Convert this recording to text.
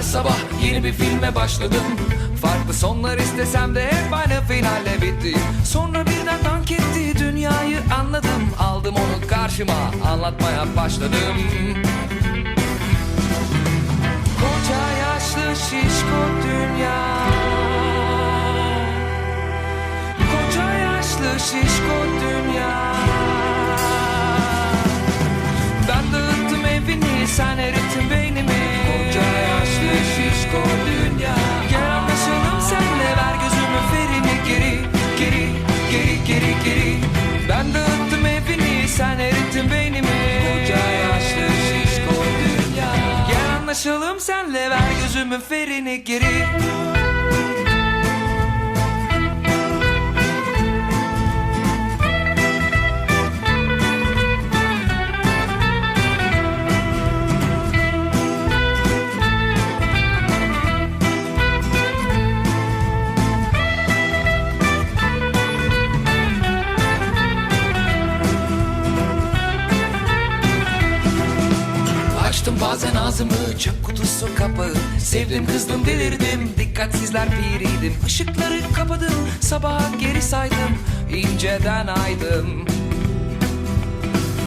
her sabah yeni bir filme başladım. Farklı sonlar istesem de hep aynı finalle bitti. Sonra birden dank etti dünyayı anladım. Aldım onu karşıma anlatmaya başladım. Koca yaşlı şişko dünya. Koca yaşlı şişko dünya. Ben dağıttım evini sen erittin geri geri geri Ben dağıttım evini sen erittin beynimi. Koca yaşlı şişko dünya. Gel anlaşalım senle ver gözümün ferini geri Açtım bazen ağzımı çöp kutusu kapı Sevdim kızdım delirdim dikkatsizler piriydim. Işıkları kapadım sabaha geri saydım inceden aydım